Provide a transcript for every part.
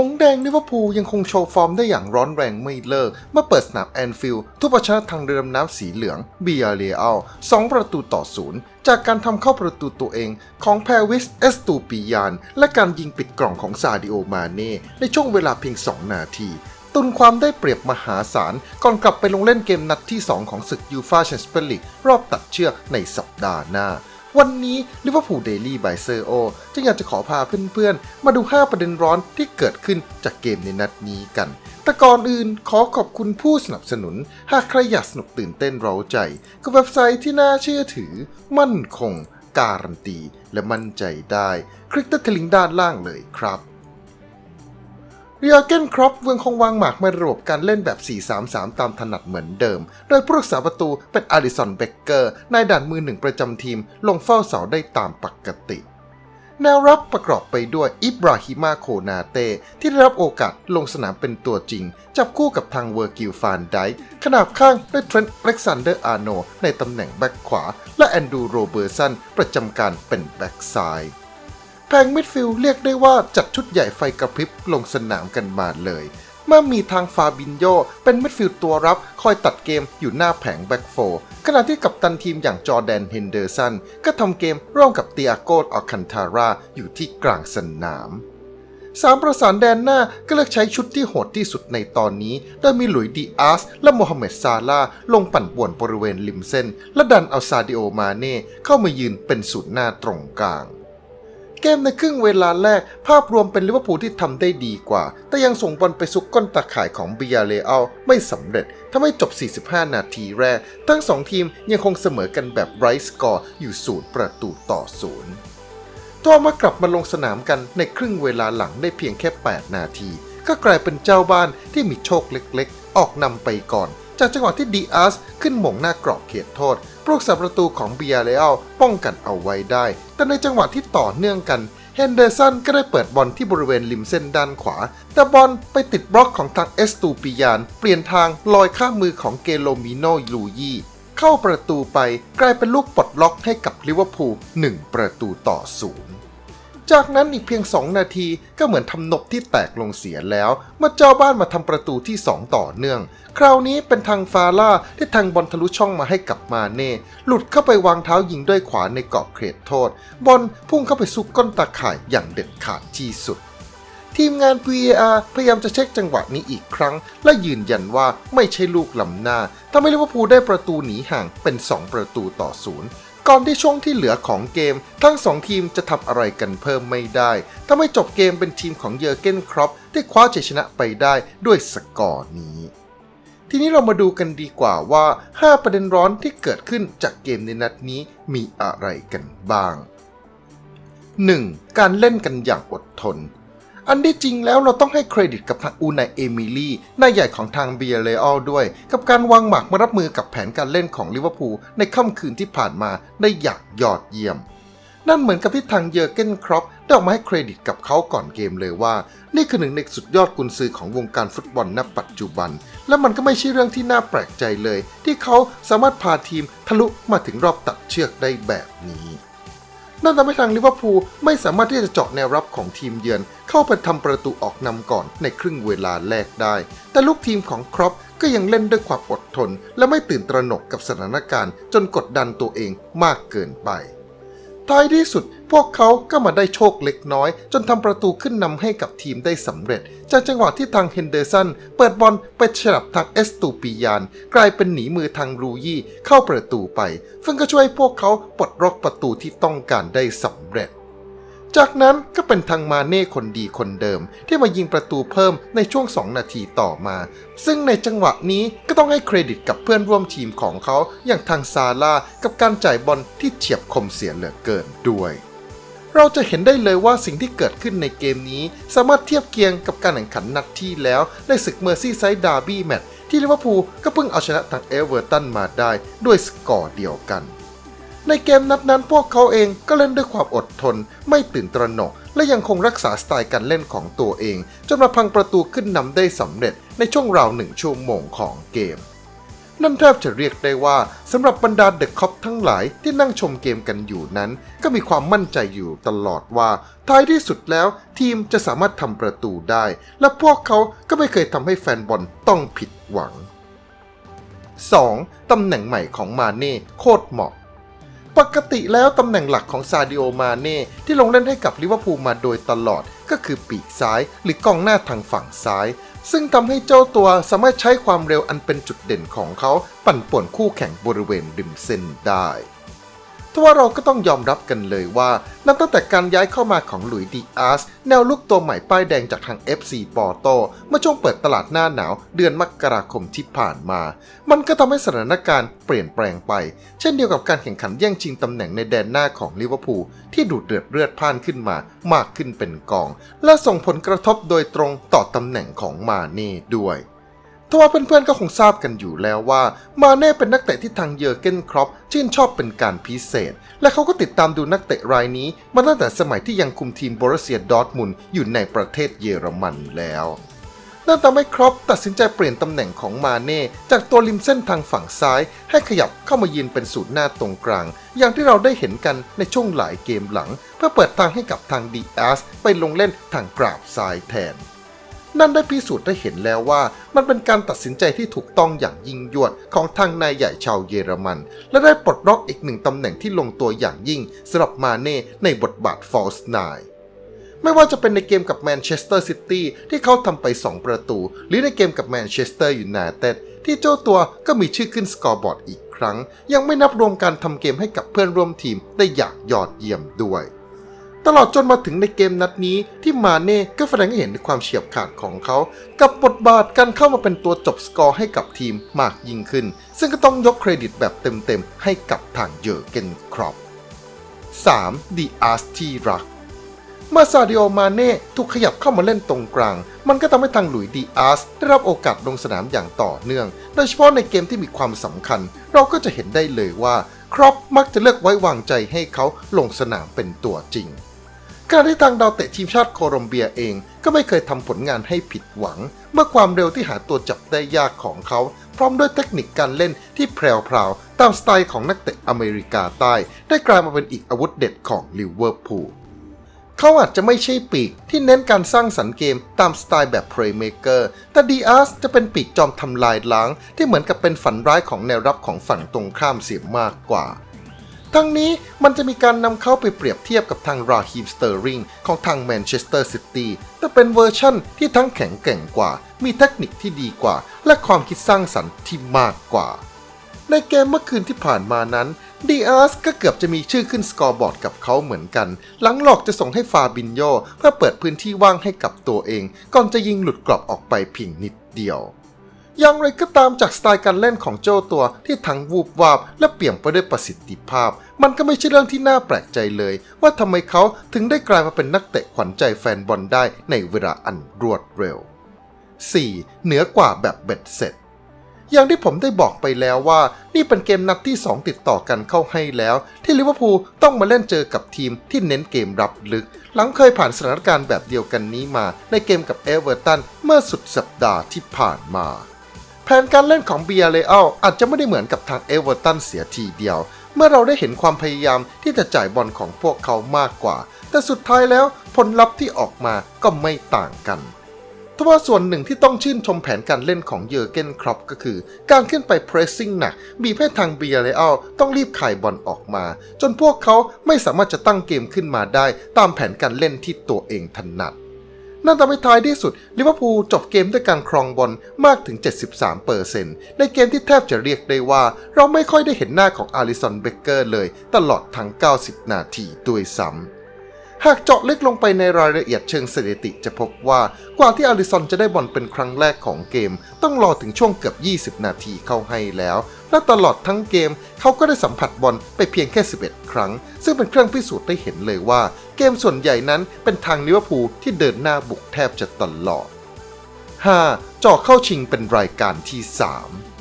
หงแดงลิเวอร์พูลยังคงโชว์ฟอร์มได้อย่างร้อนแรงไม่เลิก เมื่อเปิดสนามแอนฟิลด์ทุบชนะทางเรือดำน้ำสีเหลืองเบียเรียลสองประตูต่อศูนย์จากการทำเข้าประตูตัวเองของแพรวิสเอสตูปิยาน และการยิงปิดกล่องของซาดิโอมาเน่ในช่วงเวลาเพียง 2 นาทีตุนความได้เปรียบมหาศาล ก่อนกลับไปลงเล่นเกมนัดที่ 2 ของศึกยูฟาแชมเปี้ยนลีกรอบตัดเชือกในสัปดาห์หน้า วันนี้ลิเวอร์พูลเดลี่บายเซอร์โอจึงอยากจะขอพาเพื่อนๆ มาดู 5 ประเด็นร้อนที่เกิดขึ้นจากเกมในนัดนี้กัน แต่ก่อนอื่นขอขอบคุณผู้สนับสนุน หากใครอยากสนุกตื่นเต้นเร้าใจกับเว็บไซต์ที่น่าเชื่อถือ มั่นคง การันตี และมั่นใจได้ คลิกที่ลิงก์ด้านล่างเลยครับ เรียเกนครอปยังคงวางหมากในระบบการเล่นแบบ 4-3-3 ตามถนัดเหมือนเดิม โดยผู้รักษาประตูเป็นอาริสันเบเกอร์นายด่านมือหนึ่งประจำทีม ลงเฝ้าเสาได้ตามปกติ แนวรับประกอบไปด้วยอิบราฮิมาโคนาเต้ที่ได้รับโอกาสลงสนามเป็นตัวจริง จับคู่กับทางเวอร์กิลฟานไดค์ขนาบข้างด้วยเทรนต์เล็กซานเดอร์อาร์โนในตำแหน่งแบ็คขวา และแอนดูโรเบอร์สันประจำการเป็นแบ็คซ้าย แพงมิดฟิลด์เรียกได้ว่าจัดชุดใหญ่ไฟกระพริบลงสนามกันมาเลย เมื่อมีทางฟาบินโยเป็นมิดฟิลด์ตัวรับคอยตัดเกมอยู่หน้าแผงแบ็กโฟร์ขณะที่กัปตันทีมอย่างจอแดนเฮนเดอร์สันก็ทำเกมร่วมกับเตียโกออคันทาราอยู่ที่กลางสนามสามประสานแดนหน้าก็เลือกใช้ชุดที่โหดที่สุดในตอนนี้ โดยมีหลุยดีอาส และโมฮัมเหม็ดซาลาลงปั่นป่วนบริเวณริมเส้น และดันเอาซาดิโอมาเน่เข้ามายืนเป็นศูนย์หน้าตรงกลาง เกมในครึ่งเวลาแรก ภาพรวมเป็นลิเวอร์พูลที่ทำได้ดีกว่า แต่ยังส่งบอลไปซุกก้นตาข่ายของเบียเรอัลไม่สำเร็จทำให้จบ 45 นาทีแรก ทั้งสองทีมยังคงเสมอกันแบบไร้สกอร์อยู่ศูนย์ประตูต่อศูนย์ตัวมากลับมาลงสนามกันในครึ่งเวลาหลังได้เพียงแค่ 8 นาที ก็กลายเป็นเจ้าบ้านที่มีโชคเล็กๆ ออกนำไปก่อน จากจังหวะที่ดีอาสขึ้นหม่งหน้ากรอบเขตโทษผู้รักษาประตูของเบียเรอัลป้องกันเอาไว้ได้ แต่ในจังหวะที่ต่อเนื่องกัน เฮนเดอร์สันก็ได้เปิดบอลที่บริเวณริมเส้นด้านขวา แต่บอลไปติดบล็อกของทางเอสตูปิยาน เปลี่ยนทางลอยข้ามมือของเกโลมิโนลูยีเข้าประตูไปกลายเป็นลูกปลดล็อกให้กับลิเวอร์พูล1ประตูต่อศูนย์ จากนั้นอีกเพียง 2 นาทีก็เหมือนทำนบที่แตกลงเสียแล้วเมื่อเจ้าบ้านมาทำประตูที่ 2 ต่อเนื่อง คราวนี้เป็นทางฟาล่าที่ทางบอลทะลุช่องมาให้กับมาเน่หลุดเข้าไปวางเท้ายิงด้วยขวาในกรอบเขตโทษ บอลพุ่งเข้าไปซุกก้นตาข่ายอย่างเด็ดขาดที่สุด ทีมงาน VAR พยายามจะเช็คจังหวะนี้อีกครั้ง และยืนยันว่าไม่ใช่ลูกล้ำหน้าทำให้ลิเวอร์พูลได้ประตูหนีห่างเป็น 2 ประตูต่อศูนย์ ก่อนที่ช่วงที่เหลือของเกม ทั้ง 2 ทีมจะทำอะไรกันเพิ่มไม่ได้ทำให้จบเกมเป็นทีมของเยอร์เกนครอปที่คว้าชัยชนะไปได้ด้วยสกอร์นี้ ทีนี้เรามาดูกันดีกว่าว่า 5 ประเด็นร้อนที่เกิดขึ้นจากเกมในนัดนี้มีอะไรกันบ้าง 1. การเล่นกันอย่างอดทน อันที่จริงแล้วเราต้องให้เครดิตกับทางอูนายเอมิลี่นายใหญ่ของทางเบียเรอัลด้วย กับการวางหมากมารับมือกับแผนการเล่นของลิเวอร์พูลในค่ำคืนที่ผ่านมาได้อย่างยอดเยี่ยม นั่นเหมือนกับที่ทางเยอร์เกนครอปได้ออกมาให้เครดิตกับเขาก่อนเกมเลยว่า นี่คือหนึ่งในสุดยอดกุนซือของวงการฟุตบอลณปัจจุบัน และมันก็ไม่ใช่เรื่องที่น่าแปลกใจเลย ที่เขาสามารถพาทีมทะลุมาถึงรอบตัดเชือกได้แบบนี้นั่นทำให้ทางลิเวอร์พูลไม่สามารถที่จะเจาะแนวรับของทีมเยือน เข้าไปทำประตูออกนำก่อนในครึ่งเวลาแรกได้ แต่ลูกทีมของครอปก็ยังเล่นด้วยความอดทน และไม่ตื่นตระหนกกับสถานการณ์ จนกดดันตัวเองมากเกินไป ท้ายที่สุดพวกเขาก็มาได้โชคเล็กน้อย จนทำประตูขึ้นนำให้กับทีมได้สำเร็จ จากจังหวะที่ทางเฮนเดอร์สันเปิดบอลไปฉลับทางเอสตูปิยาน กลายเป็นหนีมือทางรูยี่เข้าประตูไปซึ่งก็ช่วยพวกเขาปลดล็อกประตูที่ต้องการได้สำเร็จ จากนั้นก็เป็นทางมาเน่คนดีคนเดิม ที่มายิงประตูเพิ่มในช่วง 2 นาทีต่อมา ซึ่งในจังหวะนี้ก็ต้องให้เครดิตกับเพื่อนร่วมทีมของเขาอย่างทางซาร่ากับการจ่ายบอลที่เฉียบคมเสียเหลือเกินด้วยเราจะเห็นได้เลยว่าสิ่งที่เกิดขึ้นในเกมนี้ สามารถเทียบเคียงกับการแข่งขันนัดที่แล้วในศึกเมอร์ซี่ไซด์ดาร์บี้แมตช์ที่ลิเวอร์พูลก็เพิ่งเอาชนะทางเอเวอร์ตันมาได้ด้วยสกอร์เดียวกัน ในเกมนัดนั้นพวกเขาเองก็เล่นด้วยความอดทน ไม่ตื่นตระหนก และยังคงรักษาสไตล์การเล่นของตัวเอง จนมาพังประตูขึ้นนำได้สำเร็จในช่วงราวหนึ่งชั่วโมงของเกมนั่นแทบจะเรียกได้ว่าสำหรับบรรดาเดอะคอปทั้งหลายที่นั่งชมเกมกันอยู่นั้น ก็มีความมั่นใจอยู่ตลอดว่า ท้ายที่สุดแล้วทีมจะสามารถทำประตูได้ และพวกเขาก็ไม่เคยทำให้แฟนบอลต้องผิดหวัง 2. ตำแหน่งใหม่ของมาเน่โคตรเหมาะ ปกติแล้วตำแหน่งหลักของซาดิโอมาเน่ที่ลงเล่นให้กับลิเวอร์พูลมาโดยตลอดก็คือปีกซ้ายหรือกองหน้าทางฝั่งซ้าย ซึ่งทำให้เจ้าตัวสามารถใช้ความเร็วอันเป็นจุดเด่นของเขา ปั่นป่วนคู่แข่งบริเวณริมเส้นได้ ทว่าเราก็ต้องยอมรับกันเลยว่า นับตั้งแต่การย้ายเข้ามาของหลุยดีอาร์สแนวลุกตัวใหม่ป้ายแดงจากทาง FC ปอร์โตเมื่อช่วงเปิดตลาดหน้าหนาวเดือนมกราคมที่ผ่านมา มันก็ทำให้สถานการณ์เปลี่ยนแปลงไป เช่นเดียวกับการแข่งขันแย่งชิงตำแหน่งในแดนหน้าของลิเวอร์พูลที่ดูดเดือดเลือดพ่านขึ้นมามากขึ้นเป็นกอง และส่งผลกระทบโดยตรงต่อตำแหน่งของมาเน่ด้วย ทว่าเพื่อนๆก็คงทราบกันอยู่แล้วว่า มาเน่เป็นนักเตะที่ทางเยอร์เกนครอปชื่นชอบเป็นการพิเศษ และเขาก็ติดตามดูนักเตะรายนี้ มาตั้งแต่สมัยที่ยังคุมทีมบรเซียดอร์ทมุนอยู่ในประเทศเยอรมันแล้วนั่นทำให้ครอปตัดสินใจเปลี่ยนตำแหน่งของมาเน่จากตัวริมเส้นทางฝั่งซ้าย ให้ขยับเข้ามายืนเป็นศูนย์หน้าตรงกลาง อย่างที่เราได้เห็นกันในช่วงหลายเกมหลัง เพื่อเปิดทางให้กับทางดีอาสไปลงเล่นทางกราบซ้ายแทน นั่นได้พิสูจน์ได้เห็นแล้วว่า มันเป็นการตัดสินใจที่ถูกต้องอย่างยิ่งยวดของทางนายใหญ่ชาวเยอรมัน และได้ปลดล็อกอีกหนึ่งตำแหน่งที่ลงตัวอย่างยิ่งสำหรับมาเน่ในบทบาท False Nine ไม่ว่าจะเป็นในเกมกับแมนเชสเตอร์ซิตี้ที่เขาทำไป 2 ประตู หรือในเกมกับแมนเชสเตอร์ยูไนเต็ดที่เจ้าตัวก็มีชื่อขึ้นสกอร์บอร์ดอีกครั้ง ยังไม่นับรวมการทำเกมให้กับเพื่อนร่วมทีมได้อย่างยอดเยี่ยมด้วย ตลอดจนมาถึงในเกมนัดนี้ที่มาเน่ก็แสดงให้เห็นถึงความเฉียบขาดของเขา กับบทบาทการเข้ามาเป็นตัวจบสกอร์ให้กับทีมมากยิ่งขึ้น ซึ่งก็ต้องยกเครดิตแบบเต็มๆให้กับทางเยอร์เกนครอป 3. ดีอาร์สที่รักเมื่อซาดิโอมาเน่ถูกขยับเข้ามาเล่นตรงกลาง มันก็ทำให้ทางหลุยส์ดีอาร์สได้รับโอกาสลงสนามอย่างต่อเนื่อง โดยเฉพาะในเกมที่มีความสำคัญ เราก็จะเห็นได้เลยว่า ครอปมักจะเลือกไว้วางใจให้เขาลงสนามเป็นตัวจริง ขณะที่ทางดาวเตะทีมชาติโคลอมเบียเองก็ไม่เคยทำผลงานให้ผิดหวัง เมื่อความเร็วที่หาตัวจับได้ยากของเขา พร้อมด้วยเทคนิคการเล่นที่แพรวๆตามสไตล์ของนักเตะอเมริกาใต้ ได้กลายมาเป็นอีกอาวุธเด็ดของลิเวอร์พูลเขาอาจจะไม่ใช่ปีกที่เน้นการสร้างสรรค์เกมตามสไตล์แบบ Playmaker แต่ดีอาร์สจะเป็นปีกจอมทำลายล้าง ที่เหมือนกับเป็นฝันร้ายของแนวรับของฝั่งตรงข้ามเสียมากกว่า ทั้งนี้มันจะมีการนำเข้าไปเปรียบเทียบกับทางราฮีมสเตอร์ริงของทางแมนเชสเตอร์ซิตี้แต่เป็นเวอร์ชั่นที่ทั้งแข็งแกร่งกว่า มีเทคนิคที่ดีกว่า และความคิดสร้างสรรค์ที่มากกว่า ในเกมเมื่อคืนที่ผ่านมานั้นดีอาร์สก็เกือบจะมีชื่อขึ้นสกอร์บอร์ดกับเขาเหมือนกัน หลังหลอกจะส่งให้ฟาบินโยเพื่อเปิดพื้นที่ว่างให้กับตัวเอง ก่อนจะยิงหลุดกรอบออกไปเพียงนิดเดียว อย่างไรก็ตามจากสไตล์การเล่นของเจ้าตัวที่ทั้งวูบวาบ และเปี่ยมไปด้วยประสิทธิภาพ มันก็ไม่ใช่เรื่องที่น่าแปลกใจเลย ว่าทำไมเขาถึงได้กลายมาเป็นนักเตะขวัญใจแฟนบอลได้ในเวลาอันรวดเร็ว 4. เหนือกว่าแบบเบ็ดเสร็จ อย่างที่ผมได้บอกไปแล้วว่า นี่เป็นเกมนัดที่ 2 ติดต่อกันเข้าให้แล้ว ที่ลิเวอร์พูลต้องมาเล่นเจอกับทีมที่เน้นเกมรับลึก หลังเคยผ่านสถานการณ์แบบเดียวกันนี้มา ในเกมกับเอเวอร์ตันเมื่อสุดสัปดาห์ที่ผ่านมา แผนการเล่นของเบียร์เลอัลอาจจะไม่ได้เหมือนกับทางเอเวอร์ตันเสียทีเดียว เมื่อเราได้เห็นความพยายามที่จะจ่ายบอลของพวกเขามากกว่า แต่สุดท้ายแล้วผลลัพธ์ที่ออกมาก็ไม่ต่างกันทว่าส่วนหนึ่งที่ต้องชื่นชมแผนการเล่นของเยอร์เกนครอปก็คือ การขึ้นไปเพรสซิ่งหนักบีบให้ทางเบียร์เลอัลต้องรีบขายบอลออกมา จนพวกเขาไม่สามารถจะตั้งเกมขึ้นมาได้ตามแผนการเล่นที่ตัวเองถนัด นั่นทำให้ท้ายที่สุดลิเวอร์พูลจบเกมด้วยการครองบอลมากถึง 73%ในเกมที่แทบจะเรียกได้ว่า เราไม่ค่อยได้เห็นหน้าของอาริสันเบเกอร์เลยตลอดทั้ง 90 นาทีด้วยซ้ำ หากเจาะลึกลงไปในรายละเอียดเชิงสถิติจะพบว่ากว่าที่อาริสันจะได้บอลเป็นครั้งแรกของเกม ต้องรอถึงช่วงเกือบ 20 นาทีเข้าให้แล้ว และตลอดทั้งเกมเขาก็ได้สัมผัสบอลไปเพียงแค่ 11 ครั้ง ซึ่งเป็นเครื่องพิสูจน์ได้เห็นเลยว่า เกมส่วนใหญ่นั้นเป็นทางลิเวอร์พูลที่เดินหน้าบุกแทบจะตลอด 5. เจาะเข้าชิงเป็นรายการที่ 3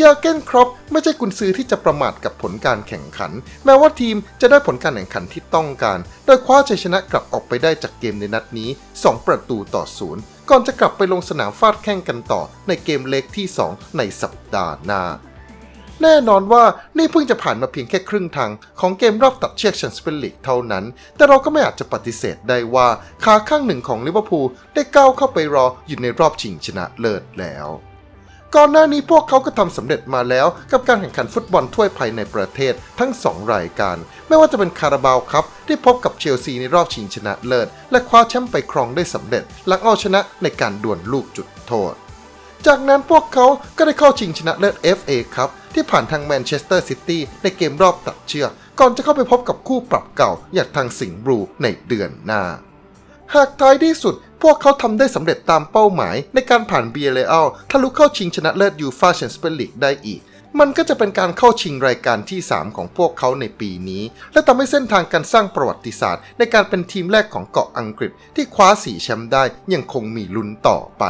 ยาเกนครอปไม่ใช่กุนซือที่จะประมาทกับผลการแข่งขัน แม้ว่าทีมจะได้ผลการแข่งขันที่ต้องการ โดยคว้าชัยชนะกลับออกไปได้จากเกมในนัดนี้ 2 ประตูต่อศูนย์ก่อนจะกลับไปลงสนามฟาดแข่งกันต่อในเกมเล็กที่ 2 ในสัปดาห์หน้าแน่นอนว่านี่เพิ่งจะผ่านมาเพียงแค่ครึ่งทาง ของเกมรอบตัดเชือกแชมเปี้ยนลีกเท่านั้น แต่เราก็ไม่อาจจะปฏิเสธได้ว่าขาข้างหนึ่งของลิเวอร์พูลได้ก้าวเข้าไปรออยู่ในรอบชิงชนะเลิศแล้ว ก่อนหน้านี้พวกเขาก็ทำสำเร็จมาแล้วกับการแข่งขันฟุตบอลถ้วยภายในประเทศทั้ง 2 รายการ ไม่ว่าจะเป็นคาราบาวครับที่พบกับเชลซีในรอบชิงชนะเลิศ และคว้าแชมป์ไปครองได้สำเร็จ หลังเอาชนะในการดวลลูกจุดโทษ จากนั้นพวกเขาก็ได้เข้าชิงชนะเลิศ FA ครับที่ผ่านทางแมนเชสเตอร์ซิตี้ในเกมรอบตัดเชือกก่อนจะเข้าไปพบกับคู่ปรับเก่าอย่างทางสิงห์บลูในเดือนหน้า หากท้ายที่สุด พวกเขาทำได้สำเร็จตามเป้าหมาย ในการผ่านเบียร์เลอัลทะลุเข้าชิงชนะเลิศยูฟาแชมเปี้ยนลีกได้อีก มันก็จะเป็นการเข้าชิงรายการที่ 3 ของพวกเขาในปีนี้ และทำให้เส้นทางการสร้างประวัติศาสตร์ ในการเป็นทีมแรกของเกาะอังกฤษที่คว้าสีแชมป์ได้ยังคงมีลุ้นต่อไป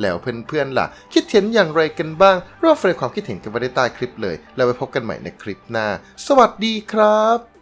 แล้วเพื่อนๆล่ะ คิดเห็นอย่างไรกันบ้าง ร่วมแสดงความคิดเห็นกันไว้ใต้คลิปเลย แล้วไว้พบกันใหม่ในคลิปหน้า สวัสดีครับ